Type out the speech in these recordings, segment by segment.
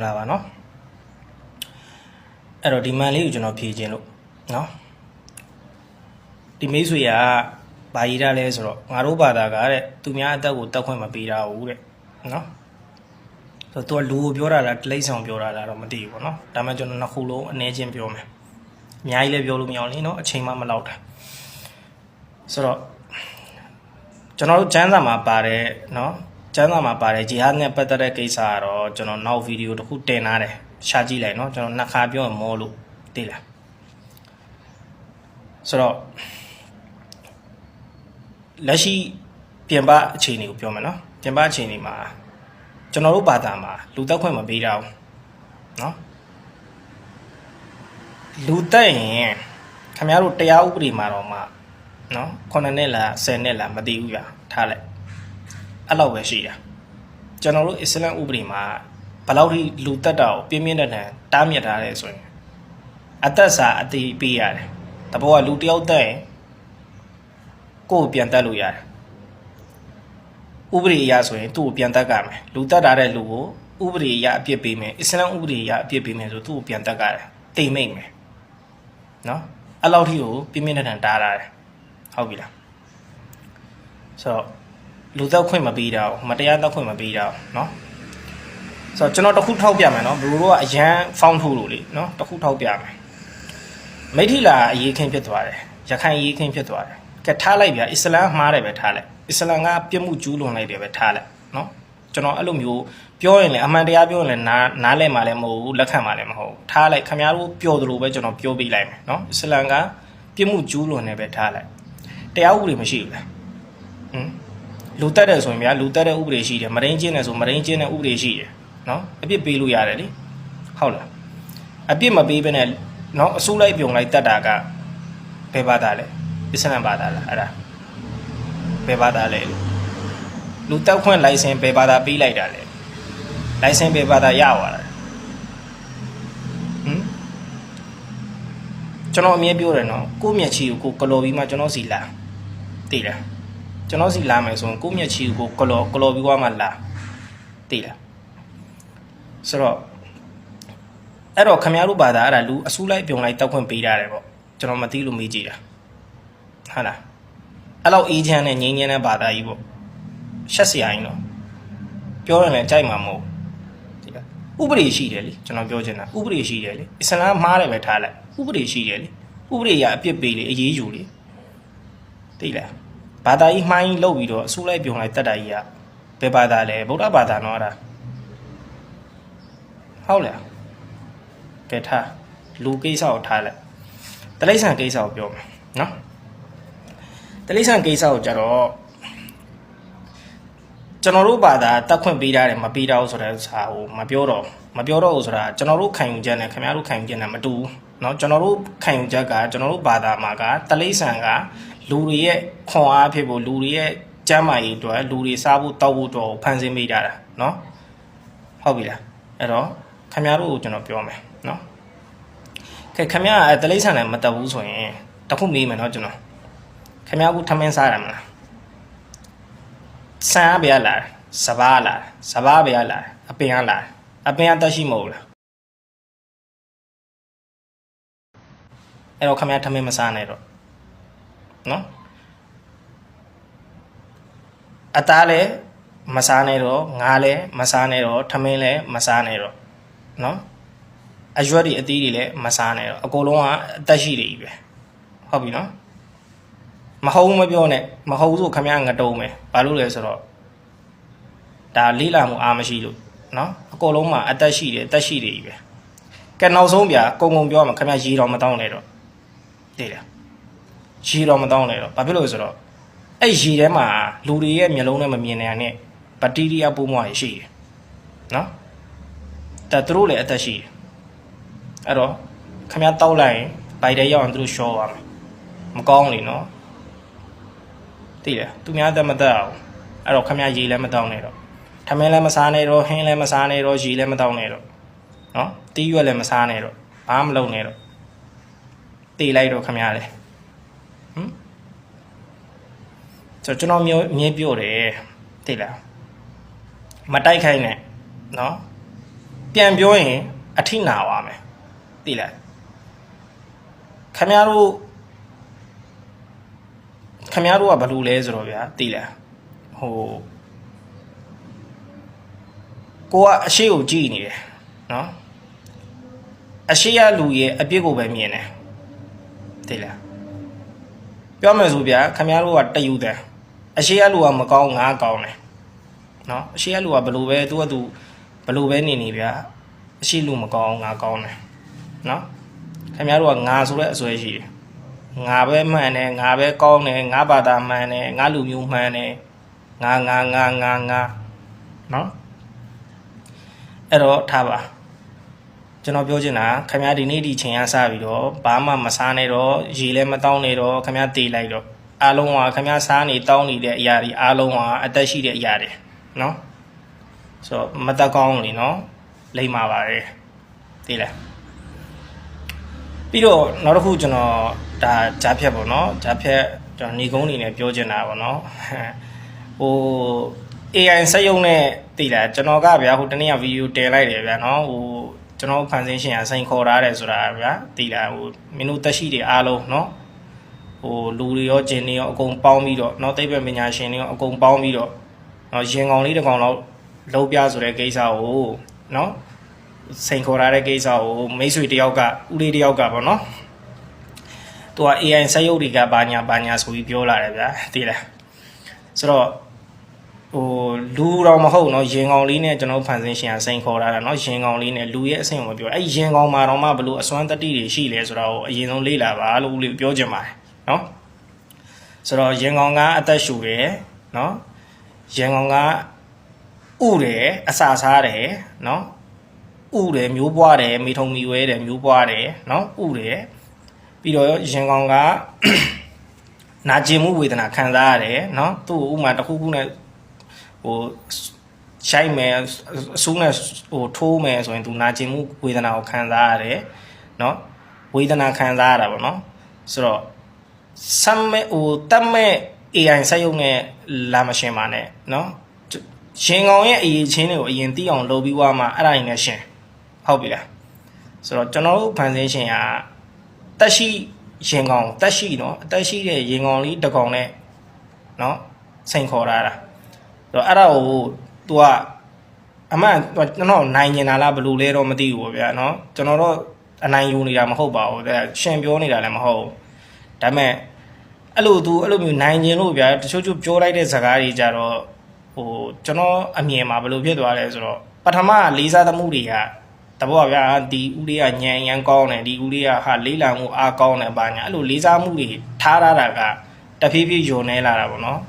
္ဂလာပါเนาะအဲ့တော့ဒီမန်လေးကိုကျွန်တော်ဖြည့်ခြင်းလို့เนาะဒီမိတ်ဆွေကဘာကြီးတာလဲဆိုတော့ငါတို့ဘာသာကတဲ့သူများအသက်ကိုတက်ခွင့်မပေးတာဘူးတဲ့เนาะဆိုတော့သူကလူကိုပြောတာလားတလိမ့်ဆောင်ပြောတာလားတော့မသိဘူးပေါ့เนาะဒါမှကျွန်တော်နှစ်ခုလုံးအနည်းချင်းပြောမယ်အများကြီးလည်းပြောလို့မရအောင်လေเนาะအချိန်မှမလောက်တာဆိုတော့ကျွန်တော်တို့ကျမ်းစာမှာပါတယ်เนาะ ကျမ်းစာမှာပါတယ်ဂျီဟာဒ်နဲ့ပတ်သက်တဲ့ကိစ္စကတော့ကျွန်တော်နောက်ဗီဒီယိုတစ်ခုတင်ထားတယ်ရှာကြည့်လိုက်နော်ကျွန်တော်နှစ်ခါပြောရင်မောလို့သိလားဆိုတော့လက်ရှိပြင်ပအခြေအနေကိုပြောမယ်နော်ပြင်ပအခြေအနေမှာကျွန်တော်တို့ဘာသာမှာလူသက်ခွင့်မပေးတာဘူးနော်လူသက်ရင်ခင်ဗျားတို့တရားဥပဒေမှာတော့မှနော်9နှစ်လား10နှစ်လားမသိဘူးပြထားလိုက် အဲ့လောက်ပဲရှိတာကျွန်တော်တို့အစ္စလမ်ဥပဒေမှာဘယ်လောက်ထိလူသက်တာကိုပြင်းပြင်းထန်ထန်တားမြစ်ထားလဲဆိုရင်အသက်စာအသေးပေးရတယ်တဘောကလူတယောက်သက်ရင်ကိုယ့်ကိုပြန်တက်လို့ရတယ်ဥပဒေအရဆိုရင်သူ့ကိုပြန်တက်ကမယ်လူတက်တာတဲ့လူကိုဥပဒေအရအပြစ်ပေးမယ်အစ္စလမ်ဥပဒေအရအပြစ်ပေးမယ်ဆိုသူ့ကိုပြန်တက်ကရတယ်တိမ်မိတ်မယ်နော်အဲ့လောက်ထိကိုပြင်းပြင်းထန်ထန်တားထားတယ်ဟုတ်ပြီလားဆိုတော့ လူသက်ခွင့်မပေးတာမတရားသက်ခွင့်မပေးတာเนาะဆိုတော့ကျွန်တော်တခုထောက်ပြမယ်เนาะဘလူတို့ကအရန်ဖောင်းထိုးလို့လေเนาะတခုထောက်ပြမယ်မိထီလာအရေးခင်းဖြစ်သွားတယ်ရခိုင်အရေးခင်းဖြစ်သွားတယ်ကဲထားလိုက်ဗျာအစ္စလမ်မှားတယ်ပဲထားလိုက်အစ္စလမ်ကပြစ်မှုကျူးလွန်လိုက်တယ်ပဲထားလိုက်เนาะကျွန်တော်အဲ့လိုမျိုးပြောရင်လည်းအမှန်တရားပြောရင်လည်းနားနားလဲမှာလည်းမဟုတ်ဘူးလက်ခံမှာလည်းမဟုတ်ဘူးထားလိုက်ခင်ဗျားတို့ပြောသလိုပဲကျွန်တော်ပြောပြလိုက်မယ်เนาะအစ္စလမ်ကပြစ်မှုကျူးလွန်နေပဲထားလိုက်တရားဥပဒေမရှိဘူးလားဟမ် လူတက်တယ်ဆိုရင်ဗျာလူတက်တဲ့ဥပဒေရှိတယ်မရင်းချင်းတယ်ဆိုမရင်းချင်းတဲ့ဥပဒေရှိတယ်နော်အပြစ်ပေးလို့ရတယ်လေဟုတ်လားအပြစ်မပေးဘဲနဲ့နော်အစိုးလိုက်ပြုံလိုက်တက်တာကဘယ်ဘာသာလဲအစ္စလမ်ဘာသာလားအဲ့ဒါဘယ်ဘာသာလဲလူတက်ခွင့်လိုင်စင်ဘယ်ဘာသာပေးလိုက်တာလဲလိုင်စင်ဘယ်ဘာသာရသွားတာဟမ်ကျွန်တော်အမြဲပြောတယ်နော်ကိုယ့်မျက်ချီကိုကိုကလော်ပြီးမှကျွန်တော်စီလာသိလား ကျွန်တော်စီလာမယ်ဆိုရင်ကိုယ့်မျက်ချီကိုကလော်ကလော်ပြီးသွားမှလာသိလားဆိုတော့အဲ့တော့ခမရတို့ဘာသာအဲ့ဒါလူအဆူလိုက်ပြုံလိုက်တောက်ခွင့်ပေးရတယ်ပေါ့ကျွန်တော်မသိလို့မေးကြည့်တာဟုတ်လားအဲ့လောက်အေးချမ်းနဲ့ငြိမ်းချမ်းတဲ့ဘာသာကြီးပေါ့ရှက်စရာကြီးနော်ပြောရင်လည်းကြိုက်မှာမဟုတ်ဒီလားဥပဒေရှိတယ်လေကျွန်တော်ပြောချင်တာဥပဒေရှိတယ်လေအစ္စလာမ်မှားတယ်ပဲထားလိုက်ဥပဒေရှိတယ်လေဥပဒေရအပြစ်ပေးလေအရေးယူလေသိလား ဘာသာကြီးမှိုင်းလောက်ပြီးတော့အဆူလိုက်ပြုံလိုက်တက်တာကြီးကဘယ်ဘာသာလဲဗုဒ္ဓဘာသာနော်အဲ့ဒါဟုတ်လားကဲထားလူကိစ္စကိုထားလိုက်တလိษံကိစ္စကိုပြောမယ်နော်တလိษံကိစ္စကိုကြတော့ကျွန်တော်တို့ဘာသာတက်ခွင့်ပေးတာတယ်မပေးတော့ဆိုတဲ့စာဟိုမပြောတော့မပြောတော့ဘူးဆိုတာကျွန်တော်တို့ခံယူချက်နဲ့ခင်ဗျားတို့ခံယူချက်နဲ့မတူဘူးเนาะကျွန်တော်တို့ခံယူချက်ကကျွန်တော်တို့ဘာသာမှာကတလိษံက လူတွေရဲ့ခွန်အားဖြစ်ဖို့လူတွေရဲ့ကျမ်းမာရေးအတွက်လူတွေစားဖို့တောက်ဖို့တော့ဖန်ဆင်းမိတာတာเนาะဟုတ်ပြီလားအဲ့တော့ခင်ဗျားတို့ကိုကျွန်တော်ပြောမယ်เนาะခဲခင်ဗျားအဲတလိษံလည်းမတက်ဘူးဆိုရင်တစ်ခုမေးမယ်เนาะကျွန်တော်ခင်ဗျားကထမင်းစားတယ်မလားဆန်းဘယ်လာစဘာလာစဘာဘယ်လာအပင်ကလာအပင်ကတက်ရှိမဟုတ်လားအဲ့တော့ခင်ဗျားထမင်းမစားနဲ့တော့ နော်အသားလည်းမစားနဲ့တော့ငါလည်းမစားနဲ့တော့ထမင်းလည်းမစားနဲ့တော့နော်အရွက်တွေအသီးတွေလည်းမစားနဲ့တော့အကုန်လုံးကအသက်ရှိတွေကြီးပဲဟုတ်ပြီနော်မဟုတ်ဘူးမပြောနဲ့မဟုတ်ဘူးဆိုခမရငတုံးမယ်ဘာလို့လဲဆိုတော့ဒါလေးလာမှုအားမရှိလို့နော်အကုန်လုံးမှာအသက်ရှိတယ်အသက်ရှိတွေကြီးပဲကဲနောက်ဆုံးဗျာကုံကုံပြောမှာခမရရေတော်မတောင်းနဲ့တော့သိလား ရေတော်မတောင်းနဲ့တော့ဘာဖြစ်လို့လဲဆိုတော့အဲ့ရေထဲမှာလူတွေရဲ့မျက်လုံးနဲ့မမြင်နိုင်တဲ့ဘက်တီးရီးယားပိုးမွှားတွေရှိတယ်နော်តែသူတို့လည်းအသက်ရှိတယ်အဲ့တော့ခမရတောက်လိုက်ရင်ဘိုက်တဲရောက်ရင်သူတို့ရှော့သွားမယ်မကောင်းလေနော်သိတယ်သူများသက်မသက်အောင်အဲ့တော့ခမရရေလည်းမတောင်းနဲ့တော့ထမင်းလည်းမစားနဲ့တော့ဟင်းလည်းမစားနဲ့တော့ရေလည်းမတောင်းနဲ့တော့နော်တီးရွက်လည်းမစားနဲ့တော့ဘာမှမလုပ်နဲ့တော့တေးလိုက်တော့ခမရလေ ဟမ်ဆိုတော့ကျွန်တော်မျိုးမြင်ပြောတယ်သိလားမတိုက်ခိုင်းနဲ့နော်ပြန်ပြောရင်အထိနာပါမယ်သိလားခင်ဗျားတို့ခင်ဗျားတို့ကဘယ်လိုလဲဆိုတော့ဗျာသိလားဟိုကိုကအရှိကိုကြည့်နေတယ်နော်အရှိရလူရဲ့အပြစ်ကိုပဲမြင်တယ်သိလား ပြောမယ်ဆိုဗျာခင်ဗျားတို့ကတယူတယ်အရှိရလူကမကောင်းငါကောင်းတယ်နော်အရှိရလူကဘယ်လိုပဲသူကသူဘယ်လိုပဲနေနေဗျာအရှိလူမကောင်းငါကောင်းတယ်နော်ခင်ဗျားတို့ကငါဆိုတဲ့အစွဲရှိတယ်ငါပဲမှန်တယ်ငါပဲကောင်းတယ်ငါဘာသာမှန်တယ်ငါလူမျိုးမှန်တယ်ငါငါငါငါငါနော်အဲ့တော့ထားပါ ကျွန်တော်ပြောချင်တာခင်ဗျားဒီနေ့ဒီချိန်ကစပြီးတော့ဘာမှမစားနဲ့တော့ရေလည်းမတောင်းနဲ့တော့ခင်ဗျားတေးလိုက်တော့အားလုံးကခင်ဗျားစားနေတောင်းနေတဲ့အရာတွေအားလုံးကအသက်ရှိတဲ့အရာတွေနော်ဆိုတော့မတက်ကောင်းလေနော်လိမ့်ပါပါတယ်သိလားပြီးတော့နောက်တစ်ခုကျွန်တော်ဒါဂျားဖြတ်ပေါ့နော်ဂျားဖြတ်ကျွန်တော်ညီကုန်းအနေနဲ့ပြောချင်တာပေါ့နော်ဟို AI စက်ရုံနဲ့တည်လားကျွန်တော်ကဗျာဟိုတနေ့ကဗီဒီယိုတင်လိုက်တယ်ဗျာနော်ဟို ကျွန်တော်ဖန်ဆင်းရှင်ကစိန်ခေါ်ထားတယ်ဆိုတာဗျာတည်လားဟိုမင်းတို့တက်ရှိတွေအားလုံးနော်ဟိုလူတွေရောဂျင်တွေရောအကုန်ပေါင်းပြီးတော့နော်သိပ္ပံပညာရှင်တွေရောအကုန်ပေါင်းပြီးတော့နော်ရင်ကောင်လေးတစ်ကောင်လောက်လုံးပြဆိုတဲ့ကိစ္စကိုနော်စိန်ခေါ်ထားတဲ့ကိစ္စကိုမိတ်ဆွေတယောက်ကဦးလေးတယောက်ကပေါ့နော်သူက AI စက်ရုပ်တွေကဘာညာဘာညာဆိုပြီးပြောလာတယ်ဗျာသိလားဆိုတော့ ဟိုလူတော့မဟုတ်เนาะရင်ကောင်လေးနဲ့ကျွန်တော်ဖန်ဆင်းရှင်ကစိန်ခေါ်လာတာเนาะရင်ကောင်လေးနဲ့လူရဲ့အဆင့်ကိုမပြောအဲ့ရင်ကောင်မှာတော့မှဘလို့အစွမ်းတတိတွေရှိလဲဆိုတော့အရင်ဆုံးလေ့လာပါလို့ဦးလေးပြောချင်ပါတယ်เนาะဆိုတော့ရင်ကောင်ကအသက်ရှူတယ်เนาะရင်ကောင်ကဥတယ်အစာစားတယ်เนาะဥတယ်မျိုးပွားတယ်မိထုံမီဝဲတယ်မျိုးပွားတယ်เนาะဥတယ်ပြီးတော့ရင်ကောင်က နာကျင်မှုဝေဒနာခံစားရတယ်เนาะသူ့ကိုဥမာတစ်ခုခုနဲ့ ဟိုရှိုက်မယ်အဆူးနဲ့ဟိုထိုးမယ်ဆိုရင်သူနာကျင်မှုဝေဒနာကိုခံစားရတယ်เนาะဝေဒနာခံစားရတာပေါ့เนาะဆိုတော့ဆမ်မဲဟိုတတ်မဲ့ AI စက်ရုပ်နဲ့လာမရှင်ပါနဲ့เนาะရှင်ကောင်ရဲ့အရေးချင်းတွေကိုအရင်သိအောင်လုပ်ပြီးွားမှအဲ့ဒါရင်လည်းရှင်ဟုတ်ပြီလားဆိုတော့ကျွန်တော်တို့ဖန်ဆင်းရှင်ကတက်ရှိရင်ကောင်တက်ရှိเนาะအတက်ရှိတဲ့ရင်ကောင်လေးတစ်ကောင်နဲ့เนาะစိန်ခေါ်ထားတာ ဆို တော့အဲ့ဒါကို तू ကအမှန်ကျွန်တော်နိုင်နေတာလားဘယ်လိုလဲတော့မသိဘူးဗျာနော်ကျွန်တော်တော့အနိုင်ယူနေတာမဟုတ်ပါဘူးဒါရှင်ပြောနေတာလည်းမဟုတ်ဘူးဒါပေမဲ့အဲ့လို तू အဲ့လိုမျိုးနိုင်ခြင်းလို့ဗျာတချို့ချို့ပြောလိုက်တဲ့ဇာကားတွေကြတော့ဟိုကျွန်တော်အမြင်မှာဘယ်လိုဖြစ်သွားလဲဆိုတော့ပထမလေးစားသမှုတွေကတဘောဗျာဒီဦးလေးကညံရန်ကောင်းတယ်ဒီဦးလေးကဟာလေးလံမှုအားကောင်းတယ်ပါညာအဲ့လိုလေးစားမှုတွေထားရတာကတဖြည်းဖြည်းယုံနေလာတာပေါ့နော်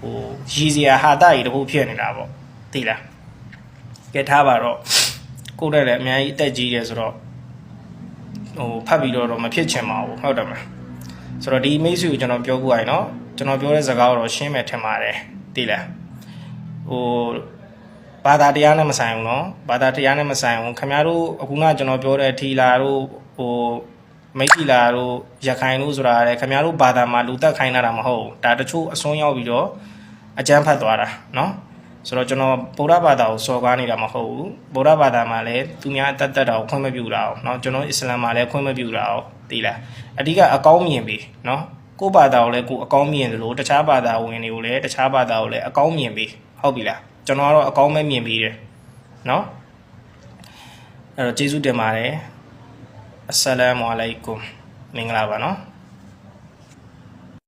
ဟိုရည်စရာဟာတာကြီးတခုဖြစ်နေတာပေါ့သိလားကဲထားပါတော့ကိုယ်တည်းလည်းအများကြီးအသက်ကြီးတယ်ဆိုတော့ဟိုဖတ်ပြီးတော့တော့မဖြစ်ချင်ပါဘူးဟုတ်တယ်မလားဆိုတော့ဒီမိတ်ဆွေကိုကျွန်တော်ပြောခုရည်နော်ကျွန်တော်ပြောတဲ့စကားကိုတော့ရှင်းမယ်ထင်ပါတယ်သိလားဟိုဘာသာတရားနဲ့မဆိုင်ဘူးနော်ဘာသာတရားနဲ့မဆိုင်ဘူးခင်ဗျားတို့အခုနကျွန်တော်ပြောတဲ့ထီလာတို့ဟို မိတ်တီလာတို့ရခိုင်တို့ဆိုတာလေခင်ဗျားတို့ဘာသာမှာလူသက်ခိုင်းတာမဟုတ်ဘူးဒါတချို့အစွန်းရောက်ပြီးတော့ အကျန်းဖတ်သွားတာเนาะဆိုတော့ကျွန်တော်ဗုဒ္ဓဘာသာကိုစော်ကားနေတာမဟုတ်ဘူးဗုဒ္ဓဘာသာမှာလည်းသူများအတတ်တတ်တာကိုခွင့်မပြုတာအောင်เนาะကျွန်တော်အစ္စလာမ်မှာလည်းခွင့်မပြုတာအောင်သိလားအဓိကအကောင်းမြင်ပြီเนาะကိုယ့်ဘာသာကိုလည်းကိုယ်အကောင်းမြင်တယ်လို့တခြားဘာသာဝင်တွေကိုလည်းတခြားဘာသာကိုလည်းအကောင်းမြင်ပြီဟုတ်ပြီလားကျွန်တော်ကတော့အကောင်းပဲမြင်ပြီးတယ်เนาะအဲ့တော့ကျေးဇူးတင်ပါတယ် အစ္စလာမ်အလိုင်ကွမ်မင်္ဂလာပါနော်